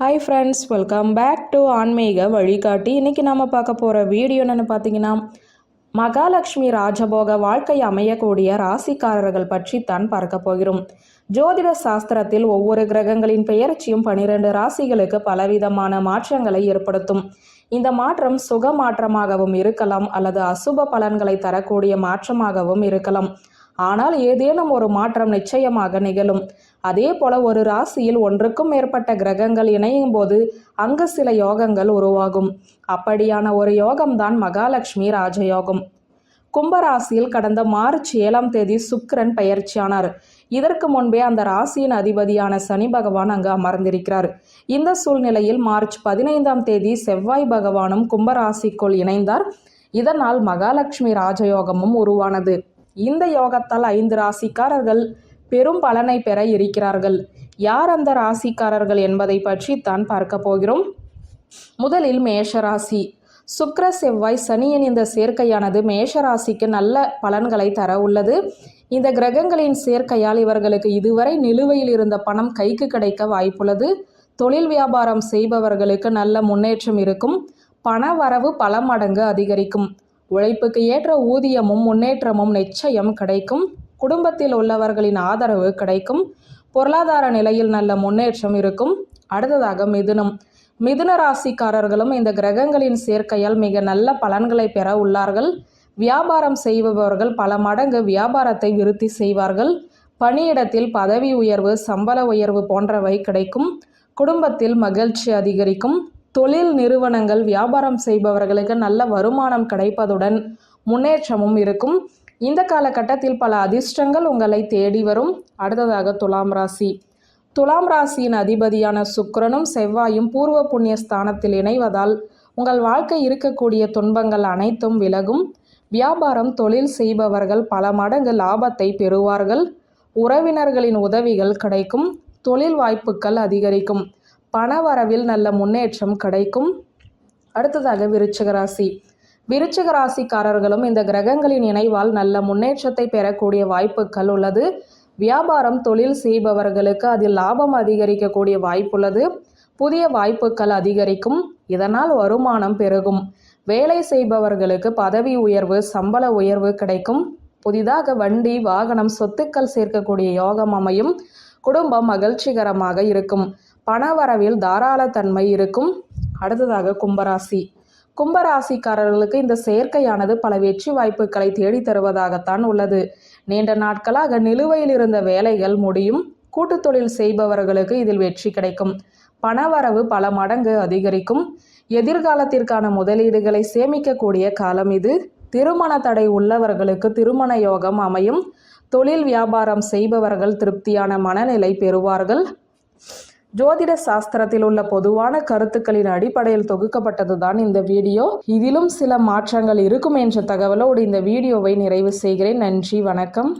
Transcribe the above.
Hi friends welcome back to ஆன்மீக வழிகாட்டி இன்றைக்கி நம்ம பார்க்க போகிற வீடியோ என்னென்னு பார்த்தீங்கன்னா மகாலட்சுமி ராஜபோக வாழ்க்கை அமையக்கூடிய ராசிக்காரர்கள் பற்றி தான் பார்க்க போகிறோம். ஜோதிட சாஸ்திரத்தில் ஒவ்வொரு கிரகங்களின் பெயர்ச்சியும் பனிரெண்டு ராசிகளுக்கு பலவிதமான மாற்றங்களை ஏற்படுத்தும். இந்த மாற்றம் சுக மாற்றமாகவும் இருக்கலாம் அல்லது அசுப பலன்களை தரக்கூடிய மாற்றமாகவும் இருக்கலாம். ஆனால் ஏதேனும் ஒரு மாற்றம் நிச்சயமாக நிகழும். அதே போல ஒரு ராசியில் ஒன்றுக்கும் மேற்பட்ட கிரகங்கள் இணையும் போது அங்கு சில யோகங்கள் உருவாகும். அப்படியான ஒரு யோகம்தான் மகாலட்சுமி ராஜயோகம். கும்பராசியில் கடந்த மார்ச் ஏழாம் தேதி சுக்கிரன் பயிற்சியானார் இதற்கு முன்பே அந்த ராசியின் அதிபதியான சனி பகவான் அங்கு அமர்ந்திருக்கிறார். இந்த சூழ்நிலையில் மார்ச் பதினைந்தாம் தேதி செவ்வாய் பகவானும் கும்பராசிக்குள் இணைந்தார். இதனால் மகாலட்சுமி ராஜயோகமும் உருவானது. இந்த யோகத்தால் ஐந்து ராசிக்காரர்கள் பெரும் பலனை பெற இருக்கிறார்கள். யார் அந்த ராசிக்காரர்கள் என்பதை பற்றி தான் பார்க்க போகிறோம். முதலில் மேஷராசி. சுக்ர செவ்வாய் சனியின் இந்த சேர்க்கையானது மேஷராசிக்கு நல்ல பலன்களை தர உள்ளது. இந்த கிரகங்களின் சேர்க்கையால் இவர்களுக்கு இதுவரை நிலுவையில் இருந்த பணம் கைக்கு கிடைக்க வாய்ப்புள்ளது. தொழில் வியாபாரம் செய்பவர்களுக்கு நல்ல முன்னேற்றம் இருக்கும். பண வரவு பல மடங்கு அதிகரிக்கும். உழைப்புக்கு ஏற்ற ஊதியமும் முன்னேற்றமும் நிச்சயம் கிடைக்கும். குடும்பத்தில் உள்ளவர்களின் ஆதரவு கிடைக்கும். பொருளாதார நிலையில் நல்ல முன்னேற்றம் இருக்கும். அடுத்ததாக மிதுனம். மிதுன ராசிக்காரர்களும் இந்த கிரகங்களின் சேர்க்கையால் மிக நல்ல பலன்களை பெற உள்ளார்கள். வியாபாரம் செய்பவர்கள் பல மடங்கு வியாபாரத்தை விருத்தி செய்வார்கள். பணியிடத்தில் பதவி உயர்வு சம்பள உயர்வு போன்றவை கிடைக்கும். குடும்பத்தில் மகிழ்ச்சி அதிகரிக்கும். தொழில் நிறுவனங்கள் வியாபாரம் செய்பவர்களுக்கு நல்ல வருமானம் கிடைப்பதுடன் முன்னேற்றமும் இருக்கும். இந்த காலகட்டத்தில் பல அதிர்ஷ்டங்கள் உங்களை தேடி வரும். அடுத்ததாக துலாம் ராசி. துலாம் ராசியின் அதிபதியான சுக்கரனும் செவ்வாயும் பூர்வ புண்ணிய ஸ்தானத்தில் இணைவதால் உங்கள் வாழ்க்கை இருக்கக்கூடிய துன்பங்கள் அனைத்தும் விலகும். வியாபாரம் தொழில் செய்பவர்கள் பல மடங்கு லாபத்தை பெறுவார்கள். உறவினர்களின் உதவிகள் கிடைக்கும். தொழில் வாய்ப்புகள் அதிகரிக்கும். பணவரவில் நல்ல முன்னேற்றம் கிடைக்கும். அடுத்ததாக விருச்சிக ராசி. விருச்சிக ராசிக்காரர்களும் இந்த கிரகங்களின் இணைவால் நல்ல முன்னேற்றத்தை பெறக்கூடிய வாய்ப்புகள் உள்ளது. வியாபாரம் தொழில் செய்பவர்களுக்கு அதில் லாபம் அதிகரிக்கக்கூடிய வாய்ப்புள்ளது. புதிய வாய்ப்புகள் அதிகரிக்கும். இதனால் வருமானம் பெருகும். வேலை செய்பவர்களுக்கு பதவி உயர்வு சம்பள உயர்வு கிடைக்கும். புதிதாக வண்டி வாகனம் சொத்துக்கள் சேர்க்கக்கூடிய யோகம் அமையும். குடும்பம் மகிழ்ச்சிகரமாக இருக்கும். பணவரவில் தாராளத்தன்மை இருக்கும். அடுத்ததாக கும்பராசி. கும்பராசிக்காரர்களுக்கு இந்த செயற்கையானது பல வெற்றி வாய்ப்புகளை தேடி தருவதாகத்தான் உள்ளது. நீண்ட நாட்களாக நிலுவையில் இருந்த வேலைகள் முடியும். கூட்டு தொழில் செய்பவர்களுக்கு இதில் வெற்றி கிடைக்கும். பணவரவு பல மடங்கு அதிகரிக்கும். எதிர்காலத்திற்கான முதலீடுகளை சேமிக்கக்கூடிய காலம் இது. திருமண தடை உள்ளவர்களுக்கு திருமண யோகம் அமையும். தொழில் வியாபாரம் செய்பவர்கள் திருப்தியான மனநிலை பெறுவார்கள். ஜோதிட சாஸ்திரத்தில் உள்ள பொதுவான கருத்துக்களின் அடிப்படையில் தொகுக்கப்பட்டதுதான் இந்த வீடியோ. இதிலும் சில மாற்றங்கள் இருக்கும் என்ற தகவலோடு இந்த வீடியோவை நிறைவு செய்கிறேன். நன்றி வணக்கம்.